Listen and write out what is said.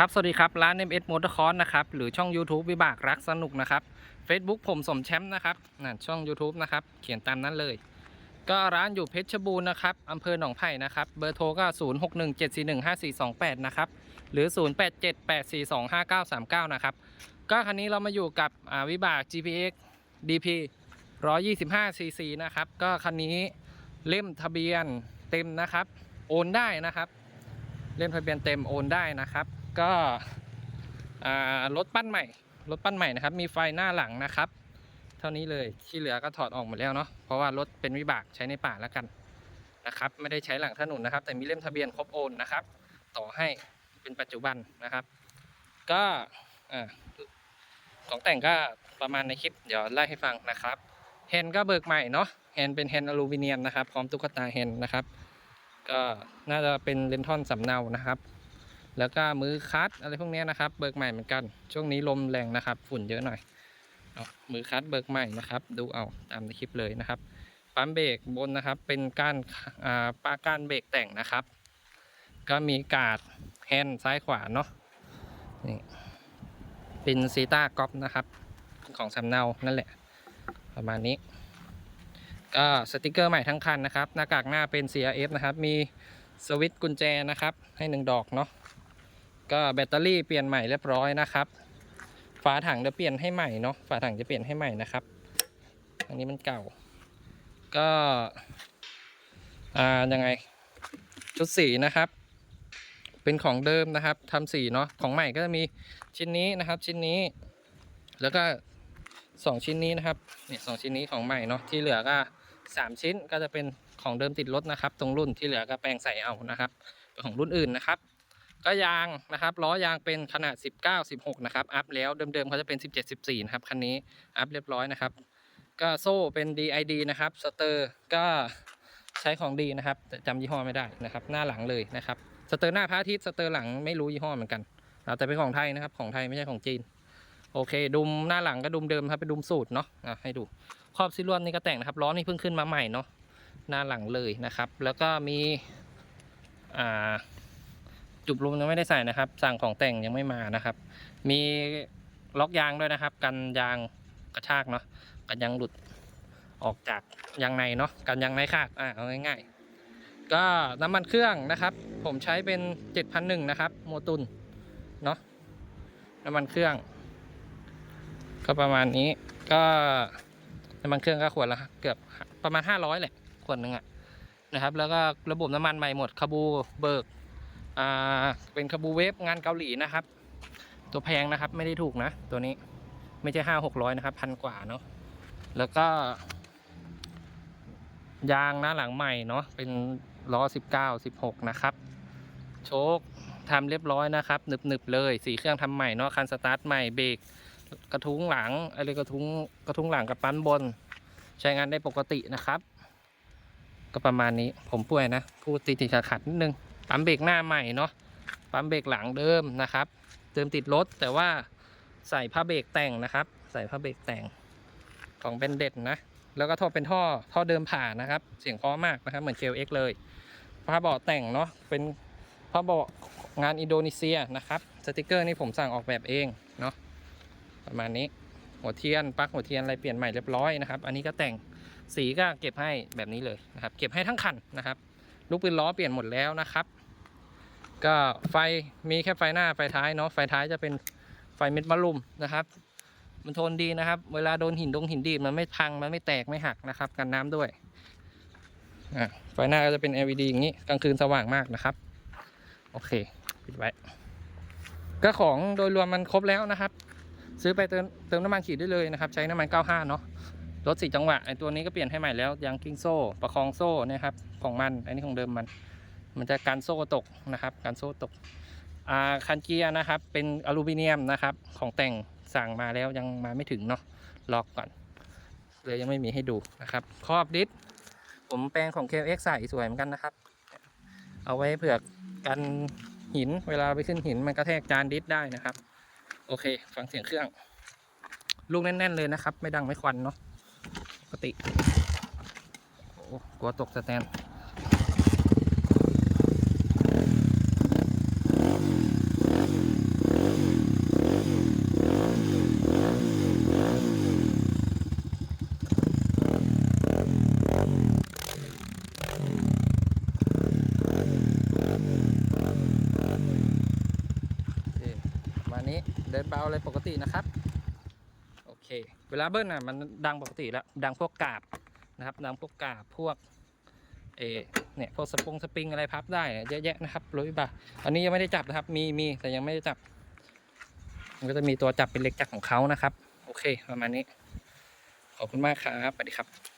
ครับ สวัสดีครับ ร้าน MS Motor c o r s นะครับ หรือช่อง YouTube วิบากรักสนุกนะครับ Facebook ผมสมแชมป์นะครับนั่นช่อง YouTube นะครับ เขียนตามนั้นเลย ก็ร้านอยู่เพชรบูรณ์นะครับอำเภอหนองไผ่นะครับ เบอร์โทรก็ 0617415428 นะครับ หรือ 0878425939 นะครับ ก็คันนี้เรามาอยู่กับวิบาก GPX DP 125cc นะครับ ก็คันนี้เล่มทะเบียนเต็มนะครับ โอนได้นะครับ เล่มทะเบียนเต็มโอนได้นะครับ ก็รถปั้นใหม่ รถปั้นใหม่นะครับ มีไฟหน้าหลังนะครับ เท่านี้เลยที่เหลือก็ถอดออกหมดแล้วเนาะเพราะว่ารถเป็นวิบากใช้ในป่าแล้วกันนะครับ ไม่ได้ใช้หลังถนนนะครับ แต่มีเล่มทะเบียนครบโอนนะครับ ต่อให้เป็นปัจจุบันนะครับ ก็ของแต่งก็ประมาณในคลิปเดี๋ยวไล่ให้ฟังนะครับแฮนด์ก็เบิกใหม่เนาะแฮนด์เป็นแฮนด์อลูมิเนียมนะครับ พร้อมตุ๊กตาแฮนด์นะครับ ก็น่าจะเป็นเลนทอนสำเนานะครับ แล้วก็มือคัดอะไรพวกนี้นะครับ เบิกใหม่เหมือนกัน ช่วงนี้ลมแรงนะครับ ฝุ่นเยอะหน่อยเอามือคัดเบิกใหม่นะครับ ดูเอาตามในคลิปเลยนะครับ ปั๊มเบรกบนนะครับ เป็นก้านอ่าปาก้านเบรกแต่งนะครับ ก็มีกาดแฮนด์ซ้ายขวาเนาะนี่เป็นซีต้ากอฟนะครับ ของสำเนานั่นแหละ ประมาณนี้ก็สติกเกอร์ใหม่ทั้งคันนะครับ หน้ากากหน้าเป็น CRF นะครับ มีสวิตช์กุญแจนะครับ ให้หนึ่งดอกเนาะ ก็แบตเตอรี่เปลี่ยนใหม่เรียบร้อยนะครับ ฝาถังจะเปลี่ยนให้ใหม่เนาะฝาถังจะเปลี่ยนให้ใหม่นะครับ อันนี้มันเก่า ก็อ่ายังไงชุดสีนะครับ เป็นของเดิมนะครับทำสีเนาะของใหม่ก็จะมีชิ้นนี้นะครับ ชิ้นนี้ แล้วก็สองชิ้นนี้นะครับเนี่ยสองชิ้นนี้ของใหม่เนาะที่เหลือก็สามชิ้นก็จะเป็นของเดิมติดรถนะครับ ตรงรุ่นที่เหลือก็แปลงใส่เอานะครับ ของรุ่นอื่นนะครับ ก็ยางนะครับล้อยางเป็นขนาด 19 16 นะครับ อัพแล้วเดิมๆเขาจะเป็น 17 14 นะครับคันนี้อัพเรียบร้อยนะครับ ก็โซ่เป็น DID นะครับสเตอร์ก็ใช้ของดีนะครับแต่จำยี่ห้อไม่ได้นะครับ หน้าหลังเลยนะครับสเตอร์หน้าพระอาทิตย์สเตอร์หลังไม่รู้ยี่ห้อเหมือนกันแต่เป็นของไทยนะครับของไทยไม่ใช่ของจีน โอเค ดุมหน้าหลังก็ดุมเดิมครับเป็นดุมสูตรเนาะะให้ดูครอบซิลวนนี่ก็แต่งนะครับล้อนี่เพิ่งขึ้นมาใหม่เนาะหน้าหลังเลยนะครับ แล้วก็มีอ่า จุบลุมยังไม่ได้ใส่นะครับ สั่งของแต่งยังไม่มานะครับ มีล็อกยางด้วยนะครับ กันยางกระชากเนาะกันยางหลุดออกจากยางในเนาะกันยางในขาดอ่าเอาง่ายๆ ก็น้ำมันเครื่องนะครับ ผมใช้เป็น7,001นะครับ โมตุนเนาะน้ำมันเครื่อง ก็ประมาณนี้ก็น้ำมันเครื่องก็ขวดละเกือบประมาณ 500แหละขวดหนึ่งอะนะครับ แล้วก็ระบบน้ำมันใหม่หมดคาบูเบิก อ่าเป็นคาบูเวฟงานเกาหลีนะครับ ตัวแพงนะครับไม่ได้ถูกนะ ตัวนี้ไม่ใช่ห้าหกร้อยนะครับพันกว่าเนาะแล้วก็ ยางหน้าหลังใหม่เนาะเป็นล้อสิบเก้าสิบหกนะครับ โชคทำเรียบร้อยนะครับหนึบๆเลยสีเครื่องทำใหม่เนาะคันสตาร์ทใหม่เบรกกระทุ้งหลังอะไรกระทุ้งกระทุ้งหลังกับปั้นบน ใช้งานได้ปกตินะครับ ก็ประมาณนี้ผมป่วยนะ พูดติดติดขัดขัดนิดนึง ปั๊มเบรกหน้าใหม่เนาะปั๊มเบรกหลังเดิมนะครับเติมติดรถแต่ว่าใส่ผ้าเบรกแต่งนะครับ ใส่ผ้าเบรกแต่งของเบนเด็ดนะแล้วก็ท่อเป็นท่อท่อเดิมผ่านะครับ เสียงเพราะมากนะครับ เหมือน KLX เลยผ้าเบาะแต่งเนาะเป็นผ้าเบาะงานอินโดนีเซียนะครับสติกเกอร์นี่ผมสั่งออกแบบเองเนาะประมาณนี้หัวเทียนปลั๊กหัวเทียนอะไรเปลี่ยนใหม่เรียบร้อยนะครับ อันนี้ก็แต่งสีก็เก็บให้แบบนี้เลยนะครับ เก็บให้ทั้งคันนะครับ ลูกปืนล้อเปลี่ยนหมดแล้วนะครับ ก็ไฟมีแค่ไฟหน้าไฟท้ายเนาะไฟท้ายจะเป็นไฟเม็ดมะลุมนะครับ มันทนดีนะครับ เวลาโดนหินดงหินดีดมันไม่พังมันไม่แตกไม่หักนะครับ กันน้ำด้วยไฟหน้าก็จะเป็น LED อย่างนี้กลางคืนสว่างมากนะครับ โอเคปิดไว้ ก็ของโดยรวมมันครบแล้วนะครับ ซื้อไปเติมเติมน้ำมันขีดได้เลยนะครับ ใช้น้ำมัน 95 เนาะ รถสี่จังหวะไอตัวนี้ก็เปลี่ยนให้ใหม่แล้วยางกิ้งโซ่ประคองโซ่นะครับของมันอันนี้ของเดิมมัน มันจะการโซ่ตกนะครับการโซ่ตกอ่าคันเกียร์นะครับ เป็นอลูมิเนียมนะครับของแต่งสั่งมาแล้วยังมาไม่ถึงเนาะล็อกก่อนเลยยังไม่มีให้ดูนะครับครอบดิสผมแปลงของ KX ใส่สวยเหมือนกันนะครับ เอาไว้เผื่อกันหินเวลาไปขึ้นหินมันกระแทกจานดิสได้นะครับ โอเค ฟังเสียงเครื่อง ลูกแน่น ๆ เลยนะครับ ไม่ดังไม่ควันเนาะ ปกติ โอ้กลัวตกสแตนวันนี้เดินเบาเลยปกตินะครับ โอเค เวลาเบิ้ลอะมันดังปกติแล้ว ดังพวกกาบนะครับ ดังพวกกาบพวกเอเนี่ยพวกสปงสปริงอะไรพับได้เยอะแยะนะครับรถวิบากอันนี้ยังไม่ได้จับนะครับ มีมีแต่ยังไม่ได้จับ มันก็จะมีตัวจับเป็นเล็กจักของเขานะครับ โอเค ประมาณนี้ ขอบคุณมากครับสวัสดีครับ